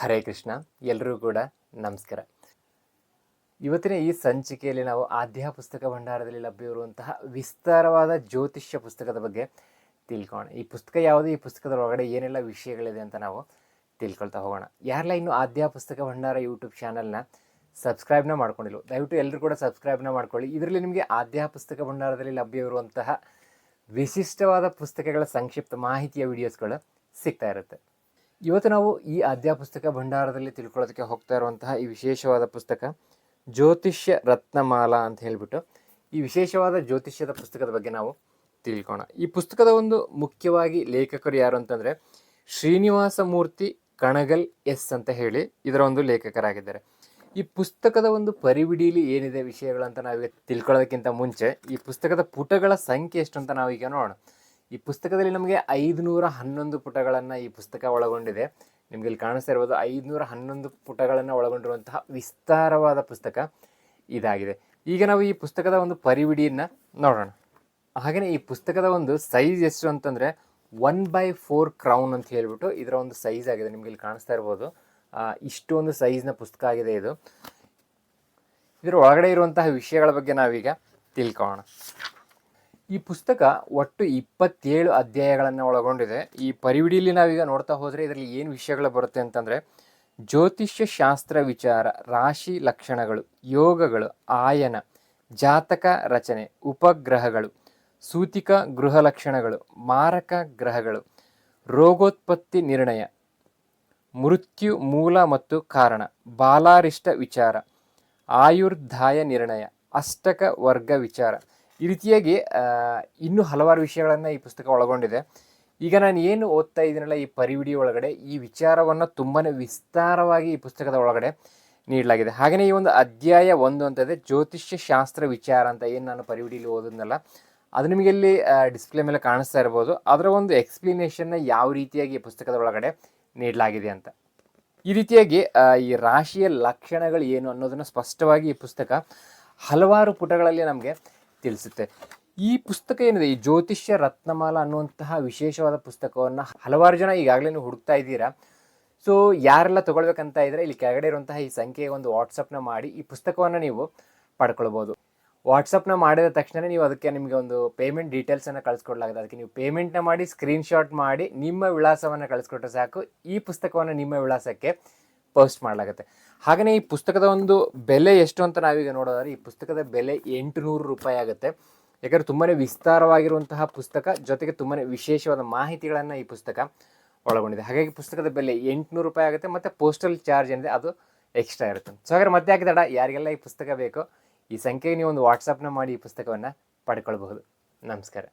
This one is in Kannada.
ಹರೇ ಕೃಷ್ಣ ಎಲ್ಲರೂ ಕೂಡ ನಮಸ್ಕಾರ. ಇವತ್ತಿನ ಈ ಸಂಚಿಕೆಯಲ್ಲಿ ನಾವು ಆಧ್ಯ ಪುಸ್ತಕ ಭಂಡಾರದಲ್ಲಿ ಲಭ್ಯವಿರುವಂತಹ ವಿಸ್ತಾರವಾದ ಜ್ಯೋತಿಷ್ಯ ಪುಸ್ತಕದ ಬಗ್ಗೆ ತಿಳ್ಕೋಣ ಈ ಪುಸ್ತಕ ಯಾವುದು, ಈ ಪುಸ್ತಕದ ಒಳಗಡೆ ಏನೆಲ್ಲ ವಿಷಯಗಳಿದೆ ಅಂತ ನಾವು ತಿಳ್ಕೊಳ್ತಾ ಹೋಗೋಣ. ಯಾರೆಲ್ಲ ಇನ್ನು ಆದ್ಯ ಪುಸ್ತಕ ಭಂಡಾರ ಯೂಟ್ಯೂಬ್ ಚಾನಲ್ನ ಸಬ್ಸ್ಕ್ರೈಬ್ನ ಮಾಡ್ಕೊಂಡಿಲ್ಲ ದಯವಿಟ್ಟು ಎಲ್ಲರೂ ಕೂಡ ಸಬ್ಸ್ಕ್ರೈಬ್ನ ಮಾಡ್ಕೊಳ್ಳಿ. ಇದರಲ್ಲಿ ನಿಮಗೆ ಆದ್ಯ ಪುಸ್ತಕ ಭಂಡಾರದಲ್ಲಿ ಲಭ್ಯವಿರುವಂತಹ ವಿಶಿಷ್ಟವಾದ ಪುಸ್ತಕಗಳ ಸಂಕ್ಷಿಪ್ತ ಮಾಹಿತಿಯ ವಿಡಿಯೋಸ್ಗಳು ಸಿಗ್ತಾ ಇರುತ್ತೆ. ಇವತ್ತು ನಾವು ಈ ಆದ್ಯ ಪುಸ್ತಕ ಭಂಡಾರದಲ್ಲಿ ತಿಳ್ಕೊಳ್ಳೋದಕ್ಕೆ ಹೋಗ್ತಾ ಇರುವಂತಹ ಈ ವಿಶೇಷವಾದ ಪುಸ್ತಕ ಜ್ಯೋತಿಷ್ಯ ರತ್ನಮಾಲಾ ಅಂತ ಹೇಳಿಬಿಟ್ಟು ಈ ವಿಶೇಷವಾದ ಜ್ಯೋತಿಷ್ಯದ ಪುಸ್ತಕದ ಬಗ್ಗೆ ನಾವು ತಿಳ್ಕೋಣ ಈ ಪುಸ್ತಕದ ಒಂದು ಮುಖ್ಯವಾಗಿ ಲೇಖಕರು ಯಾರು ಅಂತಂದರೆ ಶ್ರೀನಿವಾಸ ಮೂರ್ತಿ ಕಣಗಲ್ ಎಸ್ ಅಂತ ಹೇಳಿ ಇದರ ಒಂದು ಲೇಖಕರಾಗಿದ್ದಾರೆ. ಈ ಪುಸ್ತಕದ ಒಂದು ಪರಿವಿಡೀಲಿ ಏನಿದೆ ವಿಷಯಗಳಂತ ನಾವೀಗ ತಿಳ್ಕೊಳ್ಳೋದಕ್ಕಿಂತ ಮುಂಚೆ ಈ ಪುಸ್ತಕದ ಪುಟಗಳ ಸಂಖ್ಯೆ ಎಷ್ಟು ಅಂತ ನಾವೀಗ ನೋಡೋಣ. ಈ ಪುಸ್ತಕದಲ್ಲಿ ನಮಗೆ ಐದುನೂರ ಹನ್ನೊಂದು ಪುಟಗಳನ್ನು ಈ ಪುಸ್ತಕ ಒಳಗೊಂಡಿದೆ. ನಿಮಗೆ ಇಲ್ಲಿ ಕಾಣಿಸ್ತಾ ಇರ್ಬೋದು ಐದುನೂರ ಹನ್ನೊಂದು ಪುಟಗಳನ್ನು ಒಳಗೊಂಡಿರುವಂತಹ ವಿಸ್ತಾರವಾದ ಪುಸ್ತಕ ಇದಾಗಿದೆ. ಈಗ ನಾವು ಈ ಪುಸ್ತಕದ ಒಂದು ಪರಿವಿಡಿಯನ್ನು ನೋಡೋಣ. ಹಾಗೆಯೇ ಈ ಪುಸ್ತಕದ ಒಂದು ಸೈಜ್ ಎಷ್ಟು ಅಂತಂದರೆ ಒನ್ ಬೈ ಫೋರ್ ಕ್ರೌನ್ ಅಂತ ಹೇಳಿಬಿಟ್ಟು ಇದರ ಒಂದು ಸೈಜ್ ಆಗಿದೆ. ನಿಮಗೆ ಇಲ್ಲಿ ಕಾಣಿಸ್ತಾ ಇರ್ಬೋದು. ಇಷ್ಟೊಂದು ಸೈಜ್ನ ಪುಸ್ತಕ ಆಗಿದೆ ಇದು. ಇದರ ಒಳಗಡೆ ಇರುವಂತಹ ವಿಷಯಗಳ ಬಗ್ಗೆ ನಾವೀಗ ತಿಳ್ಕೊಳ್ಳೋಣ ಈ ಪುಸ್ತಕ ಒಟ್ಟು ಇಪ್ಪತ್ತೇಳು ಅಧ್ಯಾಯಗಳನ್ನು ಒಳಗೊಂಡಿದೆ. ಈ ಪರಿವಿಡಿಯಲ್ಲಿ ನಾವೀಗ ನೋಡ್ತಾ ಹೋದರೆ ಇದರಲ್ಲಿ ಏನು ವಿಷಯಗಳು ಬರುತ್ತೆ ಅಂತಂದರೆ, ಜ್ಯೋತಿಷ್ಯ ಶಾಸ್ತ್ರ ವಿಚಾರ, ರಾಶಿ ಲಕ್ಷಣಗಳು, ಯೋಗಗಳು, ಆಯನ, ಜಾತಕ ರಚನೆ, ಉಪಗ್ರಹಗಳು, ಸೂತಿಕ ಗೃಹ ಲಕ್ಷಣಗಳು, ಮಾರಕ ಗ್ರಹಗಳು, ರೋಗೋತ್ಪತ್ತಿ ನಿರ್ಣಯ, ಮೃತ್ಯು ಮೂಲ ಮತ್ತು ಕಾರಣ, ಬಾಲಾರಿಷ್ಟ ವಿಚಾರ, ಆಯುರ್ಧಾಯ ನಿರ್ಣಯ, ಅಷ್ಟಕ ವರ್ಗ ವಿಚಾರ. ಈ ರೀತಿಯಾಗಿ ಇನ್ನೂ ಹಲವಾರು ವಿಷಯಗಳನ್ನು ಈ ಪುಸ್ತಕ ಒಳಗೊಂಡಿದೆ. ಈಗ ನಾನು ಏನು ಓದ್ತಾ ಇದ್ದೀನಲ್ಲ ಈ ಪರಿವಿಡಿ ಒಳಗಡೆ, ಈ ವಿಚಾರವನ್ನು ತುಂಬಾ ವಿಸ್ತಾರವಾಗಿ ಈ ಪುಸ್ತಕದ ಒಳಗಡೆ ನೀಡಲಾಗಿದೆ. ಹಾಗೆಯೇ ಈ ಒಂದು ಅಧ್ಯಾಯ ಒಂದು ಅಂತದೆ ಜ್ಯೋತಿಷ್ಯ ಶಾಸ್ತ್ರ ವಿಚಾರ ಅಂತ ಏನು ನಾನು ಪರಿವಿಡಿಯಲ್ಲಿ ಓದಿದ್ನಲ್ಲ, ಅದು ನಿಮಗೆ ಇಲ್ಲಿ ಡಿಸ್ಪ್ಲೇ ಮೇಲೆ ಕಾಣಿಸ್ತಾ ಇರ್ಬೋದು. ಅದರ ಒಂದು ಎಕ್ಸ್ಪ್ಲನೇಷನ್ನ ಯಾವ ರೀತಿಯಾಗಿ ಈ ಪುಸ್ತಕದ ಒಳಗಡೆ ನೀಡಲಾಗಿದೆ ಅಂತ. ಈ ರೀತಿಯಾಗಿ ಈ ರಾಶಿಯ ಲಕ್ಷಣಗಳು ಏನು ಅನ್ನೋದನ್ನು ಸ್ಪಷ್ಟವಾಗಿ ಈ ಪುಸ್ತಕ ಹಲವಾರು ಪುಟಗಳಲ್ಲಿ ನಮಗೆ ತಿಳಿಸುತ್ತೆ. ಈ ಪುಸ್ತಕ ಏನಿದೆ, ಈ ಜ್ಯೋತಿಷ್ಯ ರತ್ನಮಾಲ ಅನ್ನುವಂತಹ ವಿಶೇಷವಾದ ಪುಸ್ತಕವನ್ನು ಹಲವಾರು ಜನ ಈಗಾಗಲೇ ನೀವು ಹುಡುಕ್ತಾ ಇದ್ದೀರಾ. ಸೊ ಯಾರೆಲ್ಲ ತೊಗೊಳ್ಬೇಕಂತ ಇದ್ದರೆ ಇಲ್ಲಿ ಕೆಳಗಡೆ ಇರುವಂತಹ ಈ ಸಂಖ್ಯೆಗೆ ಒಂದು ವಾಟ್ಸಪ್ನ ಮಾಡಿ ಈ ಪುಸ್ತಕವನ್ನು ನೀವು ಪಡ್ಕೊಳ್ಬೋದು. ವಾಟ್ಸಪ್ನ ಮಾಡಿದ ತಕ್ಷಣ ನೀವು ಅದಕ್ಕೆ ನಿಮಗೆ ಒಂದು ಪೇಮೆಂಟ್ ಡೀಟೇಲ್ಸನ್ನು ಕಳಿಸ್ಕೊಡ್ಲಾಗುತ್ತೆ. ಅದಕ್ಕೆ ನೀವು ಪೇಮೆಂಟ್ನ ಮಾಡಿ ಸ್ಕ್ರೀನ್ಶಾಟ್ ಮಾಡಿ ನಿಮ್ಮ ವಿಳಾಸವನ್ನು ಕಳಿಸ್ಕೊಟ್ರೆ ಸಾಕು. ಈ ಪುಸ್ತಕವನ್ನು ನಿಮ್ಮ ವಿಳಾಸಕ್ಕೆ ಪೋಸ್ಟ್ ಮಾಡಲಾಗುತ್ತೆ. ಹಾಗೆಯೇ ಈ ಪುಸ್ತಕದ ಒಂದು ಬೆಲೆ ಎಷ್ಟು ಅಂತ ನಾವೀಗ ನೋಡೋದಾದ್ರೆ ಈ ಪುಸ್ತಕದ ಬೆಲೆ ಎಂಟು ನೂರು ರೂಪಾಯಿ ಆಗುತ್ತೆ. ಯಾಕಂದರೆ ತುಂಬಾ ವಿಸ್ತಾರವಾಗಿರುವಂತಹ ಪುಸ್ತಕ, ಜೊತೆಗೆ ತುಂಬಾ ವಿಶೇಷವಾದ ಮಾಹಿತಿಗಳನ್ನು ಈ ಪುಸ್ತಕ ಒಳಗೊಂಡಿದೆ. ಹಾಗಾಗಿ ಪುಸ್ತಕದ ಬೆಲೆ ಎಂಟುನೂರು ರೂಪಾಯಿ ಆಗುತ್ತೆ, ಮತ್ತು ಪೋಸ್ಟಲ್ ಚಾರ್ಜ್ ಏನಿದೆ ಅದು ಎಕ್ಸ್ಟ್ರಾ ಇರುತ್ತೆ. ಸೊ ಹಾಗಾದ್ರೆ ಮತ್ತೆ ಯಾಕೆ ತಡ ಯಾರಿಗೆಲ್ಲ ಈ ಪುಸ್ತಕ ಬೇಕೋ, ಈ ಸಂಖ್ಯೆಗೆ ನೀವು ಒಂದು ವಾಟ್ಸಪ್ನ ಮಾಡಿ ಈ ಪುಸ್ತಕವನ್ನು ಪಡ್ಕೊಳ್ಬಹುದು. ನಮಸ್ಕಾರ.